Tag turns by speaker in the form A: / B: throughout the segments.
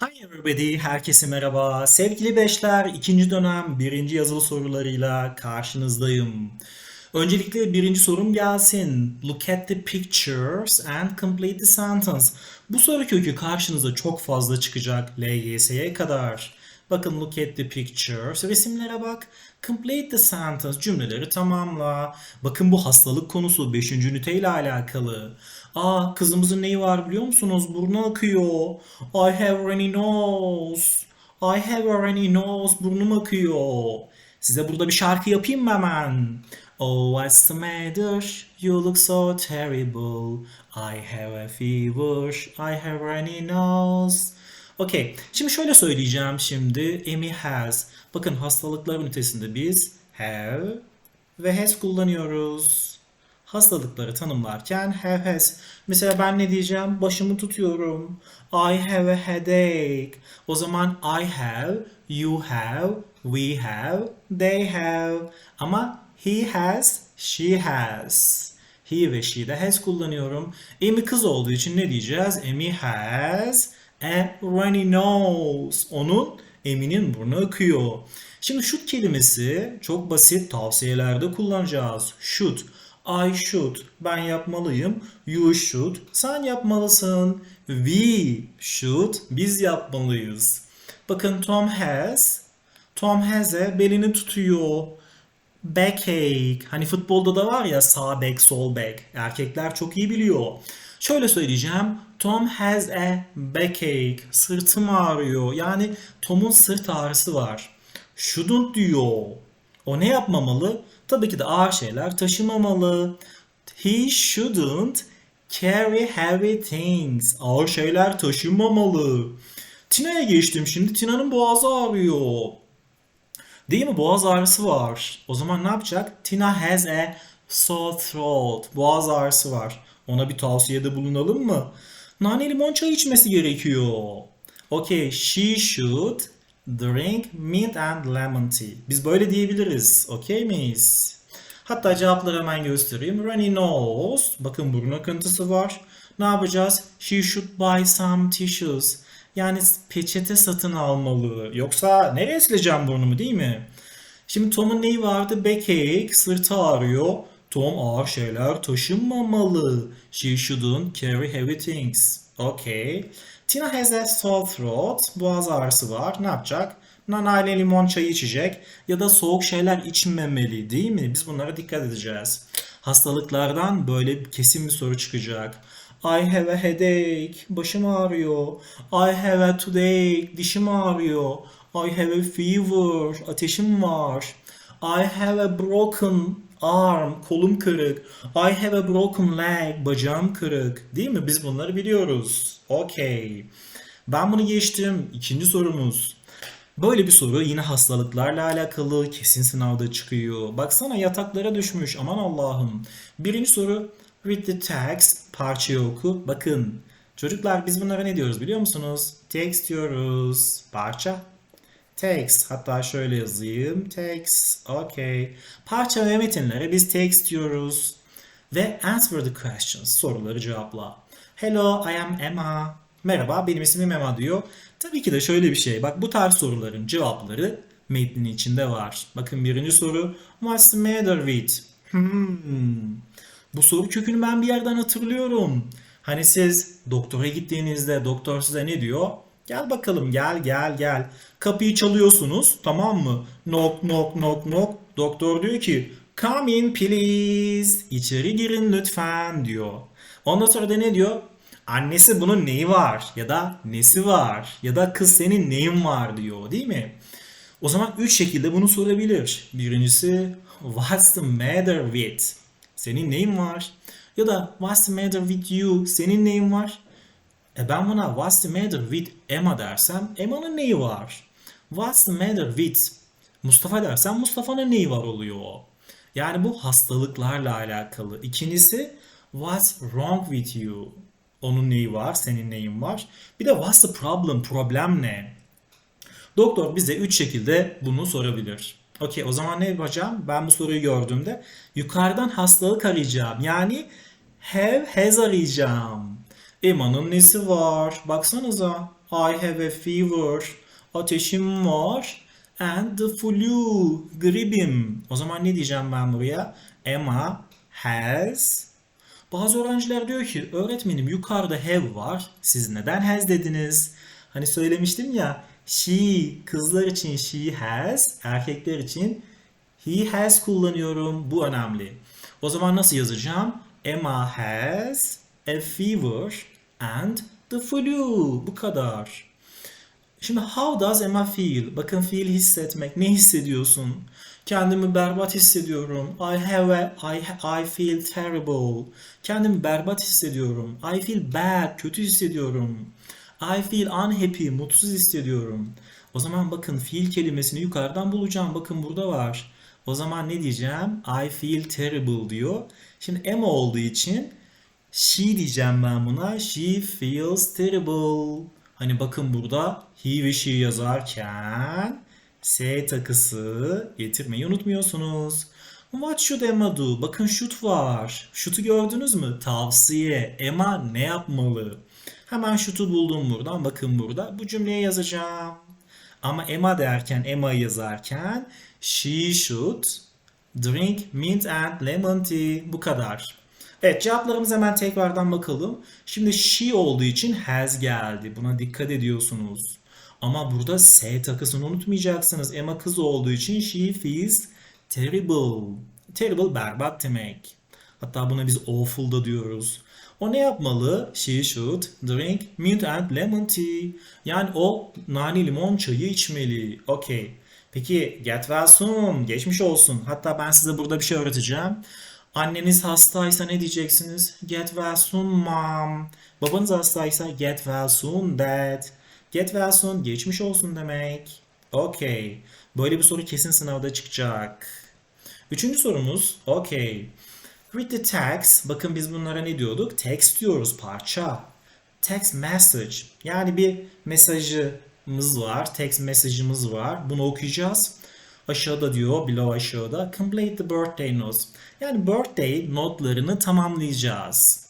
A: Hi everybody, herkese merhaba. Sevgili beşler, ikinci dönem birinci yazılı sorularıyla karşınızdayım. Öncelikle birinci sorum gelsin. Look at the pictures and complete the sentence. Bu soru kökü karşınıza çok fazla çıkacak LGS'ye kadar. Bakın look at the pictures. Resimlere bak. Complete the sentence. Cümleleri tamamla. Bakın bu hastalık konusu 5. üniteyle alakalı. Aa kızımızın neyi var biliyor musunuz? Burnu akıyor. I have runny nose. I have runny nose. Burnum akıyor. Size burada bir şarkı yapayım mı hemen? Oh, what's the matter? You look so terrible. I have a fever. I have runny nose. Okey. Şimdi şöyle söyleyeceğim şimdi. Amy has. Bakın hastalıklar ünitesinde biz have ve has kullanıyoruz. Hastalıkları tanımlarken have has. Mesela ben ne diyeceğim? Başımı tutuyorum. I have a headache. O zaman I have, you have, we have, they have. Ama he has, she has. He ve she'de has kullanıyorum. Amy kız olduğu için ne diyeceğiz? Amy has a runny nose. Onun Amy'nin burnu akıyor. Şimdi should kelimesi çok basit tavsiyelerde kullanacağız. Should. I should. Ben yapmalıyım. You should. Sen yapmalısın. We should. Biz yapmalıyız. Bakın Tom has. Tom has'e belini tutuyor. Backache. Hani futbolda da var ya sağ back, sol back. Erkekler çok iyi biliyor. Şöyle söyleyeceğim. Tom has a backache. Sırtım ağrıyor. Yani Tom'un sırt ağrısı var. Shouldn't diyor. O ne yapmamalı? Tabii ki de ağır şeyler taşımamalı. He shouldn't carry heavy things. Ağır şeyler taşımamalı. Tina'ya geçtim şimdi. Tina'nın boğazı ağrıyor. Değil mi? Boğaz ağrısı var. O zaman ne yapacak? Tina has a sore throat. Boğaz ağrısı var. Ona bir tavsiyede bulunalım mı? Nane limon çay içmesi gerekiyor. Okay, she should drink mint and lemon tea. Biz böyle diyebiliriz. Okay miyiz? Hatta cevapları hemen göstereyim. Runny nose. Bakın burun akıntısı var. Ne yapacağız? She should buy some tissues. Yani peçete satın almalı. Yoksa nereye sileceğim burnumu değil mi? Şimdi Tom'un neyi vardı? Backache, sırtı ağrıyor. Tom ağır şeyler taşınmamalı. She shouldn't carry heavy things. Okay. Tina has a sore throat. Boğaz ağrısı var. Ne yapacak? Nana limon çayı içecek. Ya da soğuk şeyler içmemeli değil mi? Biz bunlara dikkat edeceğiz. Hastalıklardan böyle kesin bir soru çıkacak. I have a headache. Başım ağrıyor. I have a toothache. Dişim ağrıyor. I have a fever. Ateşim var. I have a broken arm. Kolum kırık. I have a broken leg. Bacağım kırık. Değil mi? Biz bunları biliyoruz. Okay. Ben bunu geçtim. İkinci sorumuz. Böyle bir soru yine hastalıklarla alakalı kesin sınavda çıkıyor. Baksana yataklara düşmüş aman Allah'ım. Birinci soru read the text parçayı oku. Bakın çocuklar biz bunlara ne diyoruz biliyor musunuz? Text diyoruz. Parça. Text. Hatta şöyle yazayım. Text. Okay. Parça ve metinlere biz text diyoruz. Ve answer the questions. Soruları cevapla. Hello, I am Emma. Merhaba, benim ismim Emma diyor. Tabii ki de şöyle bir şey. Bak bu tarz soruların cevapları metnin içinde var. Bakın birinci soru. What's the matter with? Hmm. Bu soru kökünü ben bir yerden hatırlıyorum. Hani siz doktora gittiğinizde doktor size ne diyor? Gel bakalım gel gel gel. Kapıyı çalıyorsunuz tamam mı? Knock knock knock knock. Doktor diyor ki come in please. İçeri girin lütfen diyor. Ondan sonra da ne diyor? Annesi bunun neyi var ya da nesi var ya da kız senin neyin var diyor değil mi? O zaman üç şekilde bunu sorabilir. Birincisi what's the matter with? Senin neyin var? Ya da what's the matter with you? Senin neyin var? E ben buna what's the matter with Emma dersem Emma'nın neyi var? What's the matter with Mustafa dersem Mustafa'nın neyi var oluyor? Yani bu hastalıklarla alakalı. İkincisi what's wrong with you? Onun neyi var? Senin neyin var? Bir de what's the problem? Problem ne? Doktor bize 3 şekilde bunu sorabilir. Okey o zaman ne yapacağım? Ben bu soruyu gördüğümde yukarıdan hastalık arayacağım. Yani have has arayacağım. Emma'nın nesi var? Baksanıza. I have a fever. Ateşim var. And the flu. Gripim. O zaman ne diyeceğim ben buraya? Emma has. Bazı öğrenciler diyor ki öğretmenim yukarıda have var. Siz neden has dediniz? Hani söylemiştim ya she kızlar için she has, erkekler için he has kullanıyorum. Bu önemli. O zaman nasıl yazacağım? Emma has a fever and the flu. Bu kadar. Şimdi how does Emma feel? Bakın feel hissetmek. Ne hissediyorsun? Kendimi berbat hissediyorum. I have a, I, I feel terrible. Kendimi berbat hissediyorum. I feel bad. Kötü hissediyorum. I feel unhappy. Mutsuz hissediyorum. O zaman bakın feel kelimesini yukarıdan bulacağım. Bakın burada var. O zaman ne diyeceğim? I feel terrible diyor. Şimdi Emma olduğu için she diyeceğim ben buna. She feels terrible. Hani bakın burada he ve she yazarken S takısı getirmeyi unutmuyorsunuz. What should Emma do? Bakın should var. Should'u gördünüz mü? Tavsiye. Emma ne yapmalı? Hemen should'u buldum buradan. Bakın burada. Bu cümleye yazacağım. Ama Emma derken, Emma yazarken she should drink mint and lemon tea. Bu kadar. Evet cevaplarımıza hemen tekrardan bakalım. Şimdi she olduğu için has geldi. Buna dikkat ediyorsunuz. Ama burada S takısını unutmayacaksınız. Emma kız olduğu için she feels terrible. Terrible berbat demek. Hatta buna biz awful da diyoruz. O ne yapmalı? She should drink mint and lemon tea. Yani o nane limon çayı içmeli. Okay. Peki get well soon. Geçmiş olsun. Hatta ben size burada bir şey öğreteceğim. Anneniz hastaysa ne diyeceksiniz? Get well soon mom. Babanız hastaysa get well soon dad. Get well soon geçmiş olsun demek. Okay. Böyle bir soru kesin sınavda çıkacak. Üçüncü sorumuz. Okay. Read the text. Bakın biz bunlara ne diyorduk? Text diyoruz parça. Text message. Yani bir mesajımız var. Text mesajımız var. Bunu okuyacağız. Aşağıda diyor, below aşağıda. Complete the birthday notes. Yani birthday notlarını tamamlayacağız.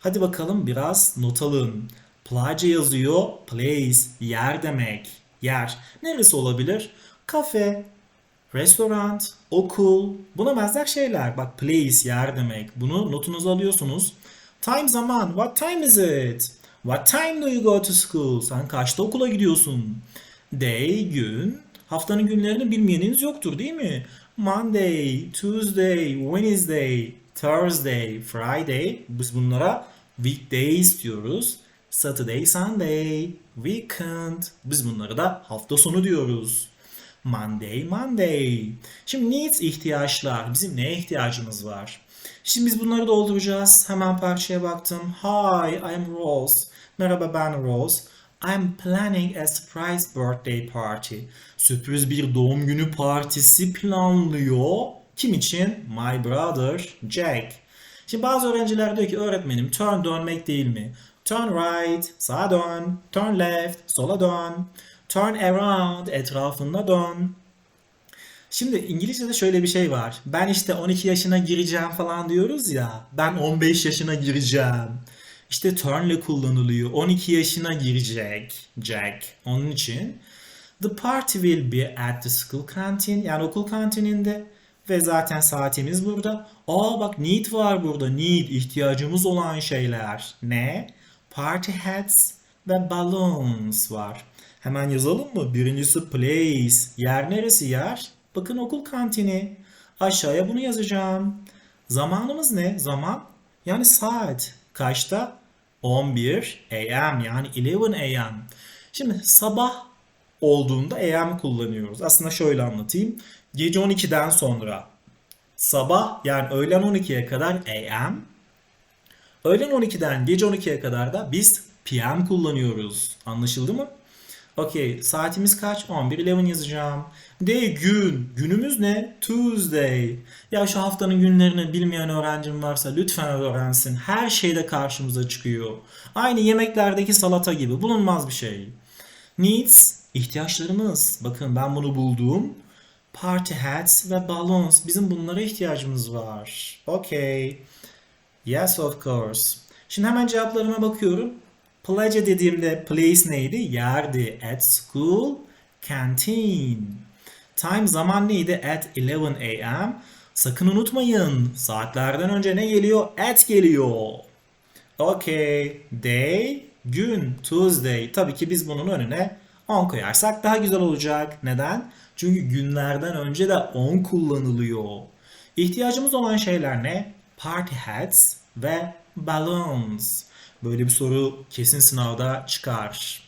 A: Hadi bakalım biraz not alın. Placa yazıyor. Place, yer demek. Yer. Neresi olabilir? Kafe, restoran, okul. Buna benzer şeyler. Bak place, yer demek. Bunu notunuza alıyorsunuz. Time zaman. What time is it? What time do you go to school? Sen kaçta okula gidiyorsun? Day, gün. Haftanın günlerini bilmeyeniniz yoktur değil mi? Monday, Tuesday, Wednesday, Thursday, Friday. Biz bunlara weekdays diyoruz. Saturday, Sunday, weekend. Biz bunlara da hafta sonu diyoruz. Monday, Monday. Şimdi needs ihtiyaçlar. Bizim neye ihtiyacımız var? Şimdi biz bunları dolduracağız. Hemen parçaya baktım. Hi, I'm Rose. Merhaba ben Rose. I'm planning a surprise birthday party. Sürpriz bir doğum günü partisi planlıyor. Kim için? My brother Jack. Şimdi bazı öğrenciler diyor ki öğretmenim turn dönmek değil mi? Turn right, sağa dön. Turn left, sola dön. Turn around, etrafında dön. Şimdi İngilizce'de şöyle bir şey var. Ben işte 12 yaşına gireceğim falan diyoruz ya. Ben 15 yaşına gireceğim. İşte turn ile kullanılıyor. 12 yaşına girecek Jack. Onun için the party will be at the school canteen. Yani okul kantininde. Ve zaten saatimiz burada. Aa bak need var burada. Need ihtiyacımız olan şeyler. Ne? Party hats ve balloons var. Hemen yazalım mı? Birincisi place. Yer neresi yer? Bakın okul kantini. Aşağıya bunu yazacağım. Zamanımız ne? Zaman yani saat. Kaçta? 11 AM yani 11 AM. Şimdi sabah olduğunda AM kullanıyoruz. Aslında şöyle anlatayım. Gece 12'den sonra sabah yani öğlen 12'ye kadar AM. Öğlen 12'den gece 12'ye kadar da biz PM kullanıyoruz. Anlaşıldı mı? Okey. Saatimiz kaç? 11 11 yazacağım. Day gün. Günümüz ne? Tuesday. Ya şu haftanın günlerini bilmeyen öğrencim varsa lütfen öğrensin. Her şeyde karşımıza çıkıyor. Aynı yemeklerdeki salata gibi. Bulunmaz bir şey. Needs. İhtiyaçlarımız. Bakın ben bunu buldum. Party hats ve balloons. Bizim bunlara ihtiyacımız var. Okay. Yes of course. Şimdi hemen cevaplarıma bakıyorum. Plaza dediğimde place neydi? Yerdi. At school, canteen. Time zaman neydi? At 11 a.m. Sakın unutmayın. Saatlerden önce ne geliyor? At geliyor. Okay. Day, gün, Tuesday. Tabii ki biz bunun önüne 10 koyarsak daha güzel olacak. Neden? Çünkü günlerden önce de 10 kullanılıyor. İhtiyacımız olan şeyler ne? Party hats ve balloons. Böyle bir soru kesin sınavda çıkar.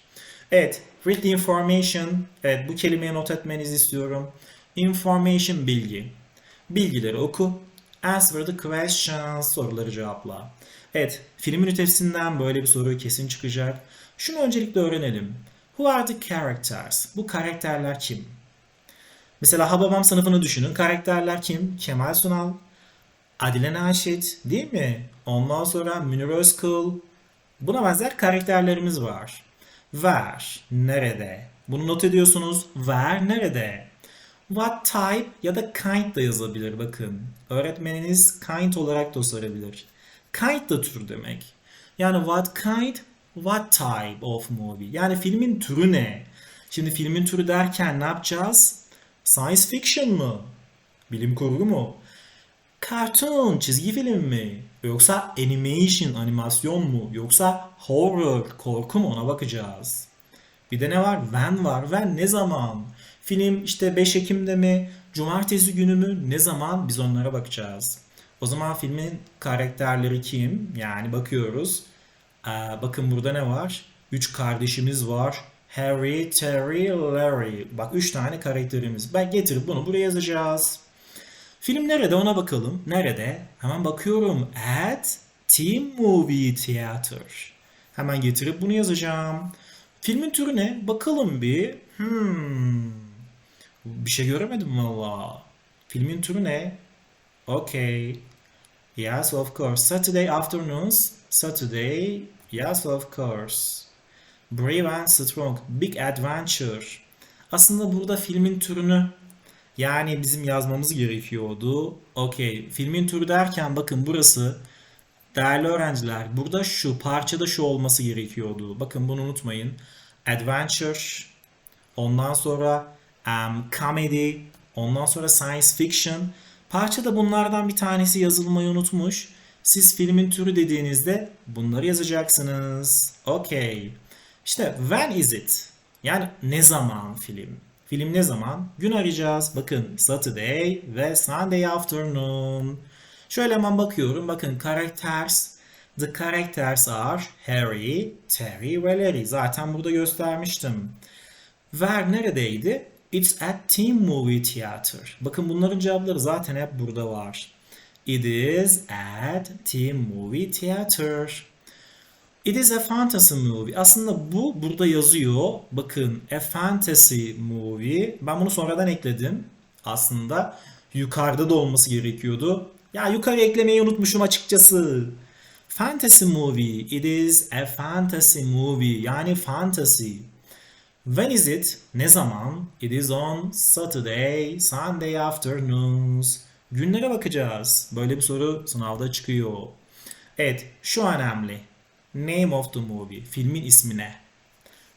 A: Evet, read the information. Evet, bu kelimeyi not etmenizi istiyorum. Information bilgi. Bilgileri oku. Answer the questions. Soruları cevapla. Evet, film ünitesinden böyle bir soru kesin çıkacak. Şunu öncelikle öğrenelim. Who are the characters? Bu karakterler kim? Mesela Hababam sınıfını düşünün. Karakterler kim? Kemal Sunal, Adile Naşit değil mi? Ondan sonra Münir Özkul. Buna benzer karakterlerimiz var. Where, nerede? Bunu not ediyorsunuz. Where, nerede? What type ya da kind da yazabilir bakın. Öğretmeniniz kind olarak da sorabilir. Kind da tür demek. Yani what kind, what type of movie? Yani filmin türü ne? Şimdi filmin türü derken ne yapacağız? Science fiction mı? Bilim kurgu mu? Cartoon, çizgi film mi? Yoksa animation, animasyon mu? Yoksa horror, korku mu? Ona bakacağız. Bir de ne var? When var. When ne zaman? Film işte 5 Ekim'de mi? Cumartesi günü mü? Ne zaman? Biz onlara bakacağız. O zaman filmin karakterleri kim? Yani bakıyoruz. Ee, bakın burada ne var? Üç kardeşimiz var. Harry, Terry, Larry. Bak üç tane karakterimiz. Ben getirip bunu buraya yazacağız. Film nerede ona bakalım. Nerede? Hemen bakıyorum. At Team Movie Theater. Hemen getirip bunu yazacağım. Filmin türü ne? Bakalım bir. Hmm. Bir şey göremedim valla. Filmin türü ne? Okay. Yes, of course. Saturday afternoons. Saturday. Yes, of course. Brave and Strong. Big Adventure. Aslında burada filmin türünü yani bizim yazmamız gerekiyordu. Okey. Filmin türü derken bakın burası değerli öğrenciler burada şu parçada şu olması gerekiyordu. Bakın bunu unutmayın. Adventure, ondan sonra um, comedy, ondan sonra science fiction. Parçada bunlardan bir tanesi yazılmayı unutmuş. Siz filmin türü dediğinizde bunları yazacaksınız. Okey. İşte when is it? Yani ne zaman film? Film ne zaman? Gün arayacağız. Bakın Saturday ve Sunday afternoon. Şöyle hemen bakıyorum. Bakın characters. The characters are Harry, Terry ve Larry. Zaten burada göstermiştim. Where neredeydi? It's at Team Movie Theater. Bakın bunların cevapları zaten hep burada var. It is at Team Movie Theater. It is a fantasy movie. Aslında bu burada yazıyor. Bakın a fantasy movie. Ben bunu sonradan ekledim. Aslında yukarıda da olması gerekiyordu. Ya yukarı eklemeyi unutmuşum açıkçası. Fantasy movie. It is a fantasy movie. Yani fantasy. When is it? Ne zaman? It is on Saturday, Sunday afternoons. Günlere bakacağız. Böyle bir soru sınavda çıkıyor. Evet, şu önemli. Name of the movie. Filmin ismi ne?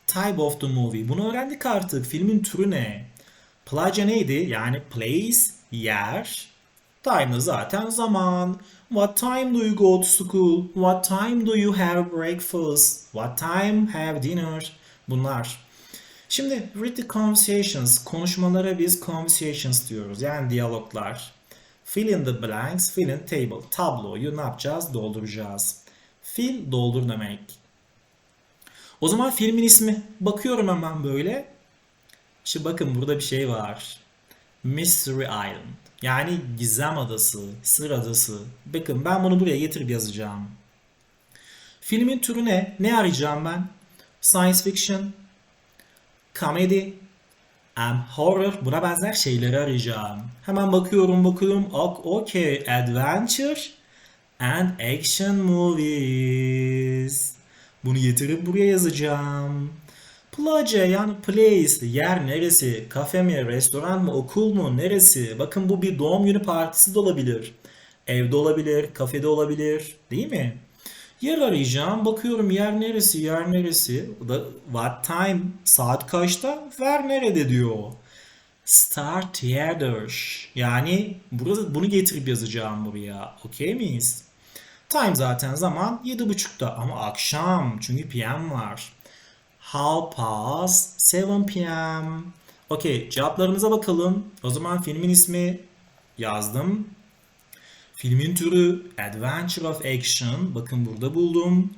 A: Type of the movie. Bunu öğrendik artık. Filmin türü ne? Placa neydi? Yani place, yer. Time zaten zaman. What time do you go to school? What time do you have breakfast? What time have dinner? Bunlar. Şimdi read the conversations. Konuşmalara biz conversations diyoruz. Yani diyaloglar. Fill in the blanks, fill in table. Tabloyu ne yapacağız? Dolduracağız. Fill doldur demek. O zaman filmin ismi. Bakıyorum hemen böyle. İşte bakın burada bir şey var. Mystery Island. Yani gizem adası, sır adası. Bakın ben bunu buraya getirip yazacağım. Filmin türü ne? Ne arayacağım ben? Science fiction, comedy, um, horror. Buna benzer şeyleri arayacağım. Hemen bakıyorum bakıyorum. Ok, okay. Adventure and action movies. Bunu getirip buraya yazacağım. Placa yani place yer neresi? Kafe mi, restoran mı, okul mu, neresi? Bakın bu bir doğum günü partisi de olabilir. Evde olabilir, kafede olabilir değil mi? Yer arayacağım. Bakıyorum yer neresi, yer neresi. O da what time, saat kaçta, ver nerede diyor. Start theater. Yani burada bunu getirip yazacağım buraya. Okey miyiz? Time zaten zaman 7.30'da ama akşam çünkü PM var. Half past 7 p.m. Okey cevaplarımıza bakalım. O zaman filmin ismi yazdım. Filmin türü Adventure of Action. Bakın burada buldum.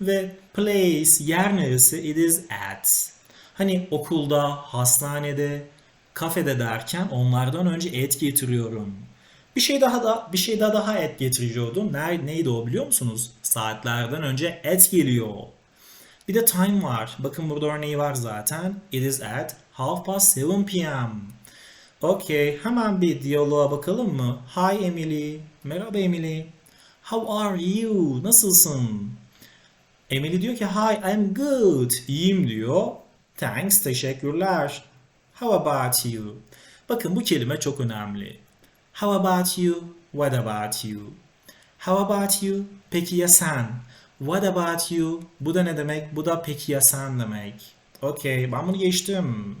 A: Ve place yer neresi? It is at. Hani okulda, hastanede, kafede derken onlardan önce et getiriyorum. Bir şey daha da bir şey daha daha et getiriyordum. Ner, neydi o biliyor musunuz? Saatlerden önce et geliyor. Bir de time var. Bakın burada örneği var zaten. It is at half past 7 p.m. Okey, hemen bir diyaloğa bakalım mı? Hi Emily. Merhaba Emily. How are you? Nasılsın? Emily diyor ki Hi, I'm good. İyiyim diyor. Thanks, teşekkürler. How about you? Bakın bu kelime çok önemli. How about you? What about you? How about you? Peki ya sen? What about you? Bu da ne demek? Bu da peki ya sen demek. Okey, ben bunu geçtim.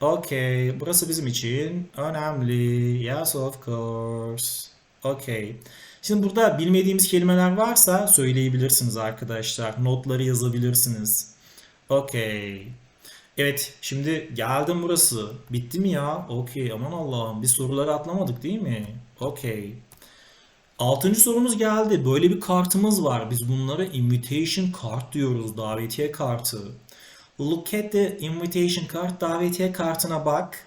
A: Okey, burası bizim için önemli. Yes, of course. Okey. Şimdi burada bilmediğimiz kelimeler varsa söyleyebilirsiniz arkadaşlar. Notları yazabilirsiniz. Okey. Evet, şimdi geldim burası. Bitti mi ya? Okey, aman Allah'ım. Biz soruları atlamadık değil mi? Okey. Altıncı sorumuz geldi. Böyle bir kartımız var. Biz bunlara invitation card diyoruz. Davetiye kartı. Look at the invitation card. Davetiye kartına bak.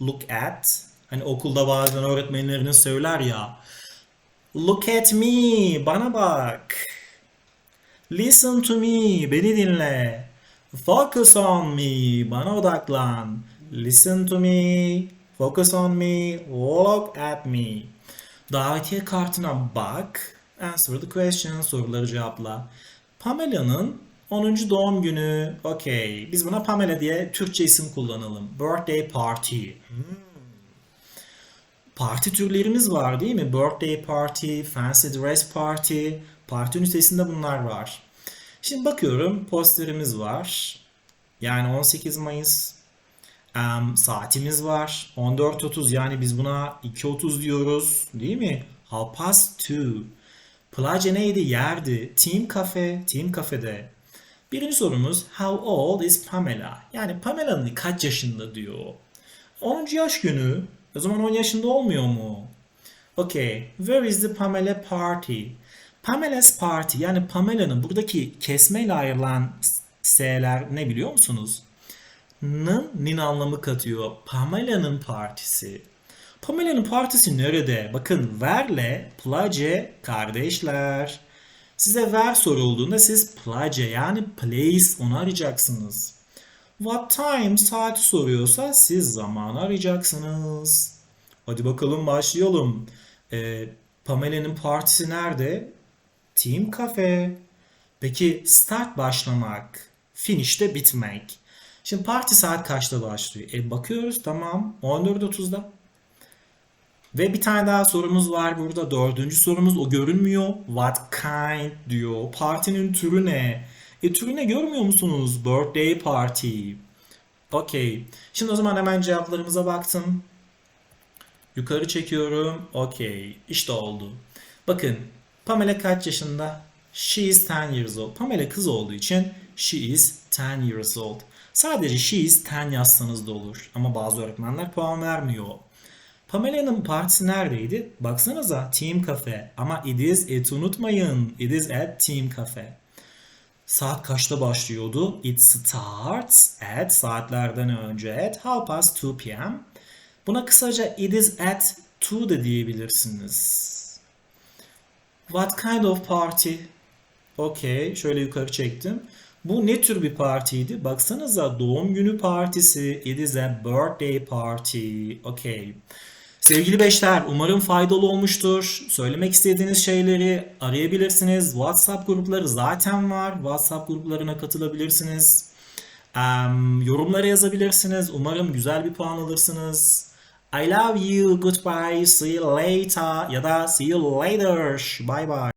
A: Look at. Hani okulda bazen öğretmenleriniz söyler ya. Look at me. Bana bak. Listen to me. Beni dinle. Focus on me. Bana odaklan. Listen to me. Focus on me. Look at me. Davetiye kartına bak. Answer the question. Soruları cevapla. Pamela'nın 10. doğum günü. Okey. Biz buna Pamela diye Türkçe isim kullanalım. Birthday party. Hmm. Parti türlerimiz var değil mi? Birthday party, fancy dress party. Parti ünitesinde bunlar var. Şimdi bakıyorum posterimiz var. Yani 18 Mayıs. Em, saatimiz var. 14.30 yani biz buna 2.30 diyoruz. Değil mi? Half past two. Plaja neydi? Yerdi. Team Cafe. Team Cafe'de. Birinci sorumuz How old is Pamela? Yani Pamela'nın kaç yaşında diyor. 10. yaş günü. O zaman 10 yaşında olmuyor mu? Okay. Where is the Pamela party? Pamela's party yani Pamela'nın buradaki kesmeyle ayrılan S'ler ne biliyor musunuz? N'ın nin anlamı katıyor. Pamela'nın partisi. Pamela'nın partisi nerede? Bakın verle place kardeşler. Size ver sorulduğunda siz place yani place onu arayacaksınız. What time saati soruyorsa siz zamanı arayacaksınız. Hadi bakalım başlayalım. Ee, Pamela'nın partisi nerede? Team Cafe. Peki start başlamak, finish de bitmek. Şimdi parti saat kaçta başlıyor? E bakıyoruz tamam 14.30'da. Ve bir tane daha sorumuz var burada. Dördüncü sorumuz o görünmüyor. What kind diyor. Partinin türü ne? E türü ne görmüyor musunuz? Birthday party. Okey. Şimdi o zaman hemen cevaplarımıza baktım. Yukarı çekiyorum. Okey. İşte oldu. Bakın Pamela kaç yaşında? She is 10 years old. Pamela kız olduğu için she is 10 years old. Sadece she is 10 yazsanız da olur. Ama bazı öğretmenler puan vermiyor. Pamela'nın partisi neredeydi? Baksanıza Team Cafe. Ama it is it unutmayın. It is at Team Cafe. Saat kaçta başlıyordu? It starts at saatlerden önce at half past 2 p.m. Buna kısaca it is at 2 de diyebilirsiniz. What kind of party? Okey, şöyle yukarı çektim. Bu ne tür bir partiydi? Baksanıza doğum günü partisi. It is a birthday party. Okey. Sevgili beşler, umarım faydalı olmuştur. Söylemek istediğiniz şeyleri arayabilirsiniz. WhatsApp grupları zaten var. WhatsApp gruplarına katılabilirsiniz. Em, yorumlara yazabilirsiniz. Umarım güzel bir puan alırsınız. I love you. Goodbye. See you later. Ya da see you later. Bye bye.